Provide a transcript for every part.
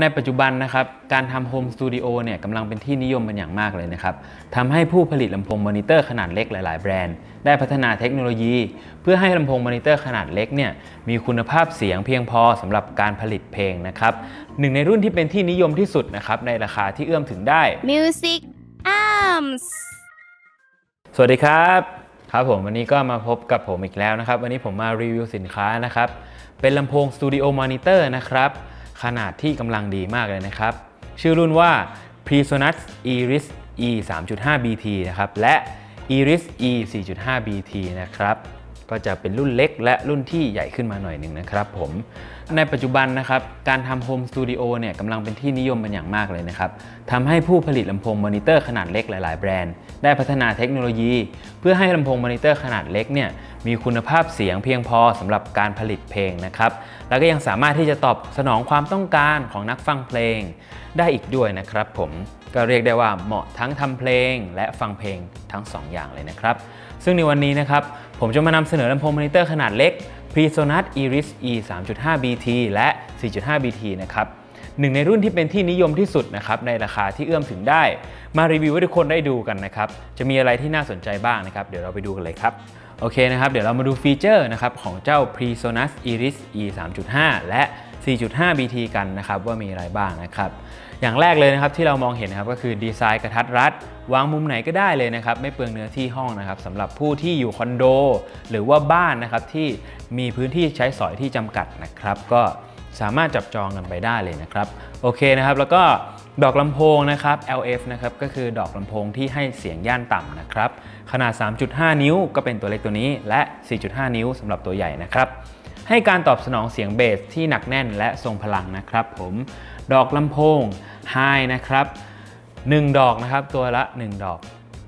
ในปัจจุบันนะครับการทำโฮมสตูดิโอเนี่ยกำลังเป็นที่นิยมเป็นอย่างมากเลยนะครับทำให้ผู้ผลิตลำโพงมอนิเตอร์ขนาดเล็กหลาย ๆ แบรนด์ ได้พัฒนาเทคโนโลยี เพื่อให้ลำโพงมอนิเตอร์ขนาดเล็กเนี่ยมีคุณภาพเสียงเพียงพอสำหรับการผลิตเพลงนะครับหนึ่งในรุ่นที่เป็นที่นิยมที่สุดนะครับในราคาที่เอื้อมถึงได้ Music Arms สวัสดีครับครับผมวันนี้ก็มาพบกับผมอีกแล้วนะครับ วันนี้ผมมารีวิวสินค้านะครับเป็นลำโพงสตูดิโอมอนิเตอร์นะครับ ขนาดที่กำลังดีมากเลยนะครับ ชื่อรุ่นว่า Presonus Iris E 3.5 BT นะครับ และ Iris E 4.5 BT นะครับ ก็จะเป็นรุ่นเล็กและรุ่นที่ใหญ่ขึ้นมาหน่อยหนึ่งนะครับผม ในปัจจุบันนะครับ การทำโฮมสตูดิโอเนี่ยกำลังเป็นที่นิยมเป็นอย่างมากเลยนะครับทำให้ผู้ผลิตลำโพงมอนิเตอร์ขนาดเล็กหลาย ๆ แบรนด์ ได้พัฒนาเทคโนโลยี เพื่อให้ลำโพงมอนิเตอร์ขนาดเล็กเนี่ย มีคุณภาพเสียงเพียงพอสำหรับการผลิตเพลงนะครับ แล้วก็ยังสามารถที่จะตอบสนองความต้องการของนักฟังเพลง ได้อีกด้วยนะครับผมก็เรียกได้ว่าเหมาะทั้งทำเพลง และฟังเพลงทั้งสองอย่างเลยนะครับ ซึ่งในวันนี้นะครับ ผมจะมานำเสนอลำโพงมอนิเตอร์ขนาดเล็ก Presonus Iris E 3.5 BT และ 4.5 BT นะครับหนึ่งในรุ่นที่เป็นที่นิยมที่สุดนะครับในราคาที่เอื้อมถึงได้ มารีวิวให้ทุกคนได้ดูกันนะครับ จะมีอะไรที่น่าสนใจบ้างนะครับ เดี๋ยวเราไปดูกันเลยครับ โอเคนะครับ เดี๋ยวเรามาดูฟีเจอร์นะครับของเจ้า Presonus Iris E 3.5 และ 4.5 BT กันนะครับว่ามีอะไรบ้างนะครับ อย่างแรกเลยนะครับที่เรามองเห็นนะครับก็คือดีไซน์กระทัดรัด วางมุมไหนก็ได้เลยนะครับ ไม่เปลืองเนื้อที่ห้องนะครับสำหรับผู้ที่อยู่คอนโด หรือว่าบ้านนะครับที่มีพื้นที่ใช้สอยที่จำกัดนะครับ ก็ สามารถจับจองกันไปได้เลยนะครับโอเคนะครับแล้วก็ดอกลำโพงนะครับ LF นะครับก็คือดอกลำโพงที่ให้เสียงย่านต่ำนะครับขนาด 3.5 นิ้วก็เป็นตัวเล็กตัวนี้ และ 4.5 นิ้วสำหรับตัวใหญ่นะครับให้การตอบสนองเสียงเบสที่หนักแน่นและทรงพลังนะครับผมดอกลำโพง High นะครับ 1 ดอกนะครับตัวละ 1 ดอก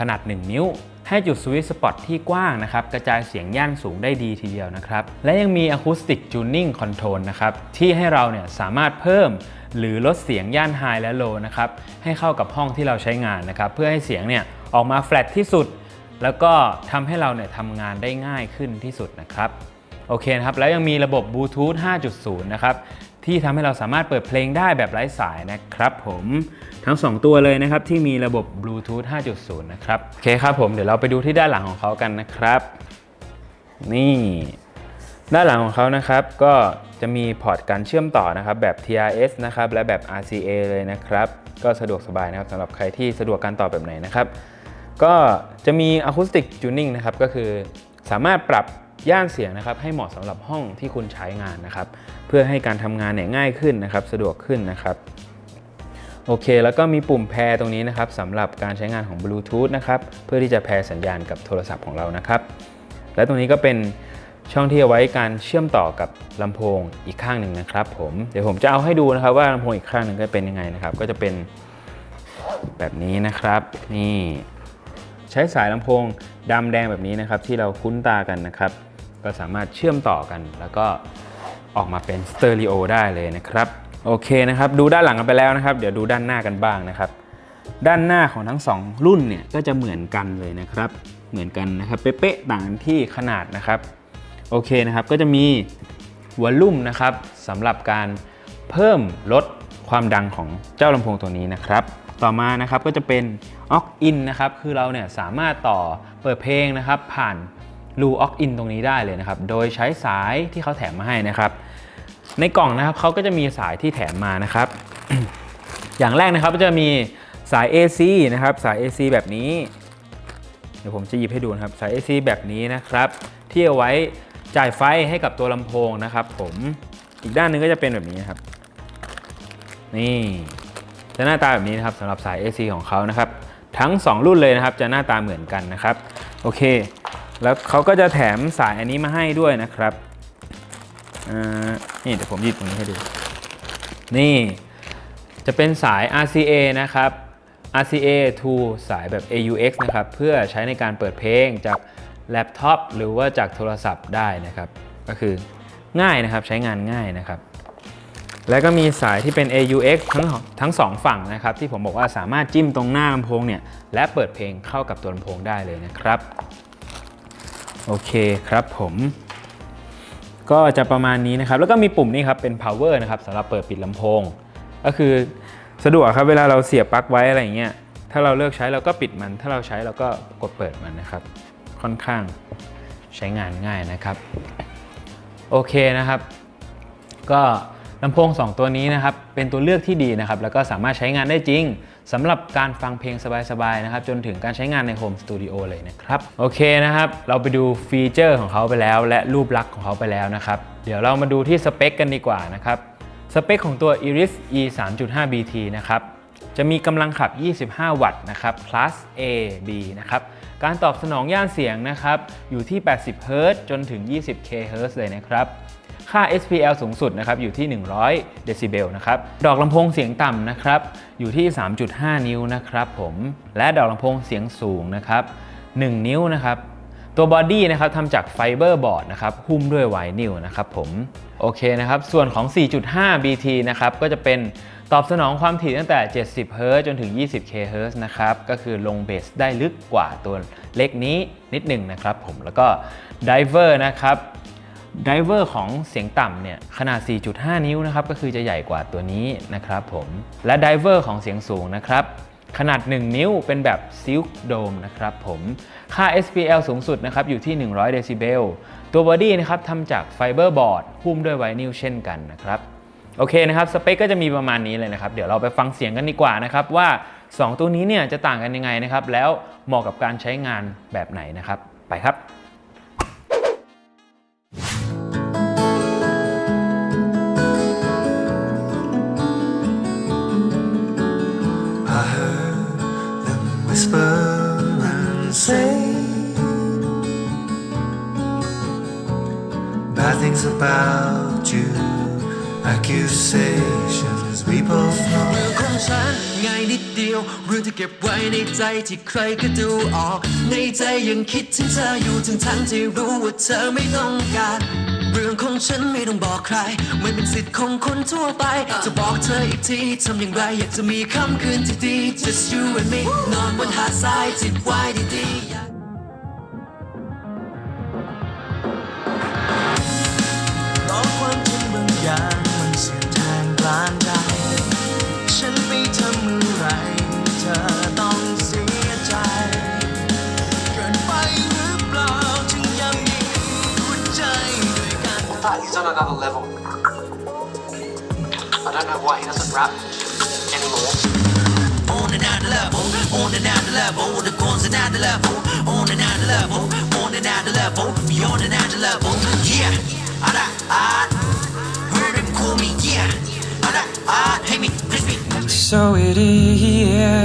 ขนาด 1 นิ้ว ให้จุดสวิตช์สปอตที่กว้างนะครับกระจายเสียงย่านสูงได้ดีทีเดียวนะครับ และยังมีอะคูสติกจูนนิ่งคอนโทรลนะครับที่ให้เราเนี่ยสามารถเพิ่มหรือลดเสียงย่านไฮและโลนะครับให้เข้ากับห้องที่เราใช้งานนะครับเพื่อให้เสียงเนี่ยออกมาแฟลตที่สุด แล้วก็ทำให้เราเนี่ยทำงานได้ง่ายขึ้นที่สุดนะครับโอเคนะครับแล้วยังมีระบบบลูทูธ5.0 นะครับ ที่ทำให้เราสามารถเปิดเพลงได้แบบไร้สายนะครับผมทั้ง 2 ตัวเลยนะครับ ที่มีระบบบลูทูธ 5.0 นะครับ โอเคครับผมเดี๋ยวเราไปดูที่ด้านหลังของเขากันนะครับ นี่ ด้านหลังของเขานะครับ ก็จะมีพอร์ตการเชื่อมต่อนะครับ แบบ TRS นะครับ และแบบ RCA เลยนะครับ ก็สะดวกสบายนะครับสำหรับใครที่สะดวกการต่อแบบไหนนะครับ ก็จะมี Acoustic Tuning นะครับก็คือสามารถปรับ ย่านเสียงนะครับให้เหมาะสำหรับห้องที่คุณใช้งานนะครับ เพื่อให้การทำงานเนี่ยง่ายขึ้นนะครับ สะดวกขึ้นนะครับโอเค แล้วก็มีปุ่มแพรตรงนี้นะครับสำหรับการใช้งานของบลูทูธนะครับเพื่อที่จะแพรสัญญาณกับโทรศัพท์ของเรานะครับ และตรงนี้ก็เป็นช่องที่เอาไว้การเชื่อมต่อกับลำโพงอีกข้างหนึ่งนะครับ ผมเดี๋ยวผมจะเอาให้ดูนะครับว่าลำโพงอีกข้างหนึ่งก็เป็นยังไงนะครับ ก็จะเป็นแบบนี้นะครับ นี่ ใช้สายลำโพงดำแดงแบบนี้นะครับ ที่เราคุ้นตากันนะครับ ก็สามารถเชื่อมต่อกัน แล้วก็ออกมาเป็นสเตอริโอได้เลยนะครับ โอเคนะครับ ดูด้านหลังกันไปแล้วนะครับ เดี๋ยวดูด้านหน้ากันบ้างนะครับ ด้านหน้าของทั้ง 2 รุ่นเนี่ยก็จะเหมือนกันเลยนะครับ เหมือนกันนะครับ เป๊ะๆต่างที่ขนาดนะครับ โอเคนะครับ ก็จะมีวอลลุ่มนะครับสำหรับการเพิ่มลดความดังของเจ้าลำโพงตัวนี้นะครับ ต่อมานะครับก็จะเป็นออกอินนะครับ คือเราเนี่ยสามารถต่อเปิดเพลงนะครับ ผ่าน รูออกอินตรงนี้ได้เลยนะครับ โดยใช้สายที่เขาแถมมาให้นะครับ ในกล่องนะครับเขาก็จะมีสายที่แถมมานะครับ อย่างแรกนะครับก็จะมีสาย AC นะครับสาย AC แบบนี้ เดี๋ยวผมจะหยิบให้ดูนะครับสาย AC แบบนี้นะครับ ที่เอาไว้จ่ายไฟให้กับตัวลำโพงนะครับ ผมอีกด้านหนึงก็จะเป็นแบบนี้นครับ นี่จะหน้าตาแบบนี้นะครับสำหรับสาย AC ของเขานะครับ ทั้ง 2 รุ่นเลยนะครับ จะหน้าตาเหมือนกันนะครับ โอเค แล้วเขาก็จะแถมสายอันนี้มาให้ด้วยนะครับอ่านี่เดี๋ยวผมยิบตรงนี้ให้ดู นี่จะเป็นสาย RCA นะครับ RCA to สายแบบ AUX นะครับ เพื่อใช้ในการเปิดเพลงจากแล็ปท็อปหรือว่าจากโทรศัพท์ได้นะครับ ก็คือง่ายนะครับใช้งานง่ายนะครับ แล้วก็มีสายที่เป็น AUX ทั้งทั้งสองฝั่งนะครับ ที่ผมบอกว่าสามารถจิ้มตรงหน้าลำโพงเนี่ยและเปิดเพลงเข้ากับตัวลำโพงได้เลยนะครับ โอเคครับผมก็จะประมาณนี้นะครับ แล้วก็มีปุ่มนี้ครับเป็น power นะครับสำหรับเปิดปิดลำโพง ก็คือสะดวกครับเวลาเราเสียบปลั๊กไว้อะไรเงี้ยถ้าเราเลิกใช้เราก็ปิดมัน ถ้าเราใช้เราก็กดเปิดมันนะครับ ค่อนข้างใช้งานง่ายนะครับ โอเคนะครับ ก็ลำโพง 2 ตัวนี้นะครับ เป็นตัวเลือกที่ดีนะครับ แล้วก็สามารถใช้งานได้จริง สำหรับการฟังเพลงสบายๆนะครับ จนถึงการใช้งานในโฮมสตูดิโอเลยนะครับ โอเคนะครับ เราไปดูฟีเจอร์ของเขาไปแล้ว และรูปลักษณ์ของเขาไปแล้วนะครับ เดี๋ยวเรามาดูที่สเปคกันดีกว่านะครับ สเปคของตัว Iris E 3.5 BT นะครับ จะมีกำลังขับ 25 วัตต์นะครับ plus A B นะครับ การตอบสนองย่านเสียงนะครับ อยู่ที่ 80 Hz จนถึง 20 kHz เลยนะครับ ค่า SPL สูงสุดนะครับอยู่ที่ 100 เดซิเบลนะครับ ดอกลำโพงเสียงต่ำนะครับอยู่ที่ 3.5 นิ้วนะครับผม และดอกลำโพงเสียงสูงนะครับ1นิ้วนะครับ ตัวบอดี้นะครับทำจากไฟเบอร์บอร์ดนะครับหุ้มด้วยไวนิลนะครับผม โอเคนะครับ ส่วนของ 4.5 BT นะครับก็จะเป็นตอบสนองความถี่ตั้งแต่ 70 Hz จนถึง 20 kHz นะครับ ก็คือลงเบสได้ลึกกว่าตัวเล็กนี้นิดหนึ่งนะครับผม แล้วก็ไดเวอร์นะครับ ไดเวอร์ของเสียงต่ำเนี่ยขนาด 4.5 นิ้วนะครับก็คือจะใหญ่กว่าตัวนี้นะครับผมและไดเวอร์ของเสียงสูงนะครับขนาด 1 นิ้วเป็นแบบซิลค์โดมนะครับผม ค่า SPL สูงสุดนะครับอยู่ที่ 100 เดซิเบล ตัวบอดี้นะครับทำจากไฟเบอร์บอร์ดหุ้มด้วยไวนิลเช่นกันนะครับ โอเคนะครับ สเปคก็จะมีประมาณนี้เลยนะครับ เดี๋ยวเราไปฟังเสียงกันดีกว่านะครับ ว่า 2 ตัวนี้เนี่ยจะต่างกันยังไงนะครับ แล้วเหมาะกับการใช้งานแบบไหนนะครับ ไปครับ things about you, accusations we both เรื่องของฉันง่ายนิดเดียวเรื่องที่เก็บไว้ในใจที่ใครก็ดูออก ในใจยังคิดถึงเธออยู่ทั้งทั้งที่รู้ว่าเธอไม่ต้องการ เรื่องของฉันไม่ต้องบอกใคร มันเป็นสิทธิ์ของคนทั่วไป จะบอกเธออีกทีทำอย่างไร อยากจะมีค่ำคืนที่ดี just you and me นอนบนหาดทรายจิบไว้ดีๆ that, he's on another level. I don't know why he doesn't rap anymore on and out level, on and out level, the corn's and out the level, on and out level, on and out the level, beyond and out level, yeah, I like, I heard him call me, yeah, I like, I hate me, please me. So it is, yeah.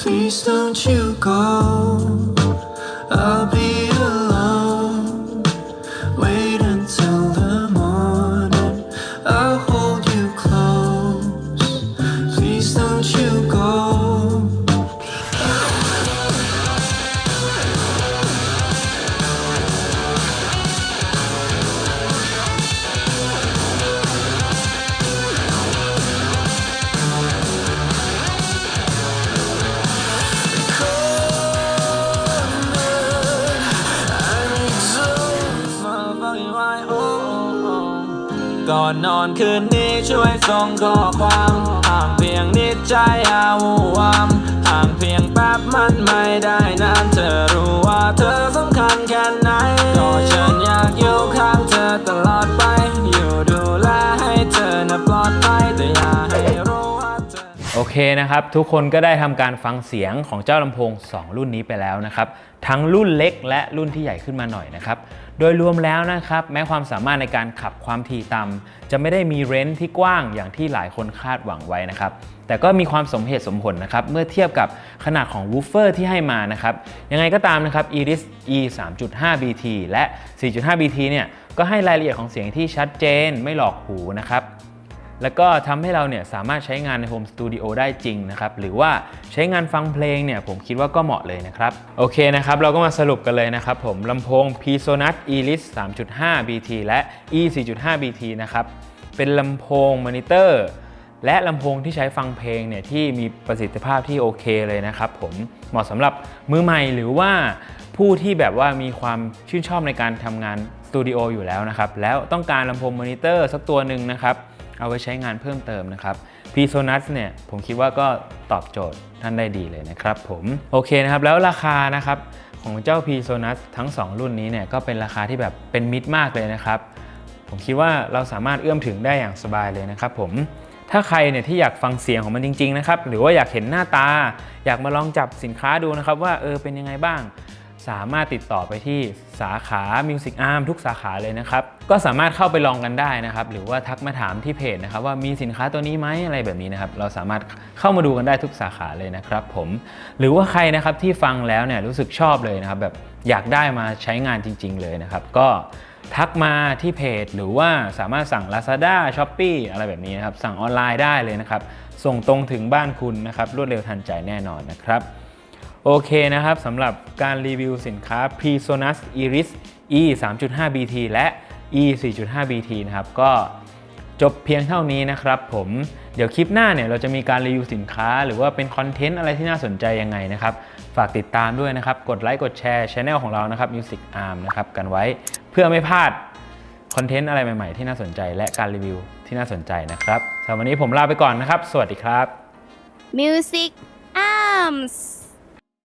Please don't you go. I'll อนนอนคืนนี้ช่วยส่งข้อความห่างเพียงนิดใจ นะครับ ทุกคนก็ได้ทำการฟังเสียงของเจ้าลำโพง 2 รุ่นนี้ไปแล้วนะครับ ทั้งรุ่นเล็กและรุ่นที่ใหญ่ขึ้นมาหน่อยนะครับ โดยรวมแล้วนะครับ แม้ความสามารถในการขับความถี่ต่ำจะไม่ได้มีเรนจ์ที่กว้างอย่างที่หลายคนคาดหวังไว้นะครับ แต่ก็มีความสมเหตุสมผลนะครับ เมื่อเทียบกับขนาดของวูฟเฟอร์ที่ให้มานะครับ ยังไงก็ตามนะครับ Iris E 3.5 BT และ 4.5 BT เนี่ยก็ให้รายละเอียดของเสียงที่ชัดเจนไม่หลอกหูนะครับ แล้วก็ทำให้เราเนี่ยสามารถใช้งานในโฮมสตูดิโอได้จริงนะครับหรือว่าใช้งานฟังเพลงเนี่ยผมคิดว่าก็เหมาะเลยนะครับโอเคนะครับเราก็มาสรุปกันเลยนะครับผมลำโพง PSonus Elis 3.5 BT และ E 4.5 BT นะครับเป็นลำโพงมอนิเตอร์และลำโพงที่ใช้ฟังเพลงเนี่ยที่มีประสิทธิภาพที่โอเคเลยนะครับผมเหมาะสำหรับมือใหม่หรือว่าผู้ที่แบบว่ามีความชื่นชอบในการทำงานสตูดิโออยู่แล้วนะครับแล้วต้องการลำโพงมอนิเตอร์สักตัวหนึ่งนะครับ เอาไว้ใช้งานเพิ่มเติมนะครับ PSonus เนี่ยผมคิดว่าก็ตอบโจทย์ท่านได้ดีเลยนะครับผมโอเคนะครับแล้วราคานะครับของเจ้า PSonus ทั้ง 2 รุ่นนี้เนี่ยก็เป็นราคาที่แบบเป็นมิตรมากเลยนะครับ ผมคิดว่าเราสามารถเอื้อมถึงได้อย่างสบายเลยนะครับผมถ้าใครเนี่ยที่อยากฟังเสียงของมันจริงๆนะครับหรือว่าอยากเห็นหน้าตา อยากมาลองจับสินค้าดูนะครับว่าเออเป็นยังไงบ้าง สามารถติดต่อไปที่สาขา Music Arm ทุกสาขาเลยนะครับ ก็สามารถเข้าไปลองกันได้นะครับ หรือว่าทักมาถามที่เพจนะครับ ว่ามีสินค้าตัวนี้ไหมอะไรแบบนี้นะครับ เราสามารถเข้ามาดูกันได้ทุกสาขาเลยนะครับผม หรือว่าใครนะครับที่ฟังแล้วเนี่ยรู้สึกชอบเลยนะครับ แบบอยากได้มาใช้งานจริง ๆ เลยนะครับ ก็ทักมาที่เพจ หรือว่าสามารถสั่ง Lazada Shopee อะไรแบบนี้นะครับ สั่งออนไลน์ได้เลยนะครับ ส่งตรงถึงบ้านคุณนะครับ รวดเร็วทันใจแน่นอนนะครับ โอเคนะครับสำหรับการรีวิวสินค้า PSonus Iris E 3.5 BT และ E 4.5 BT นะครับ ก็จบเพียงเท่านี้นะครับ ผมเดี๋ยวคลิปหน้าเนี่ยเราจะมีการรีวิวสินค้า หรือว่าเป็นคอนเทนต์อะไรที่น่าสนใจยังไงนะครับ ฝากติดตามด้วยนะครับ กดไลค์กดแชร์ช anel ของเรานะครับ Music Arm นะครับกันไว้เพื่อไม่พลาดคอนเทนต์อะไรใหม่ ๆ ที่น่าสนใจและการรีวิวที่น่าสนใจนะครับสำหรับวันนี้ผมลาไปก่อนนะครับ สวัสดีครับ Music Arms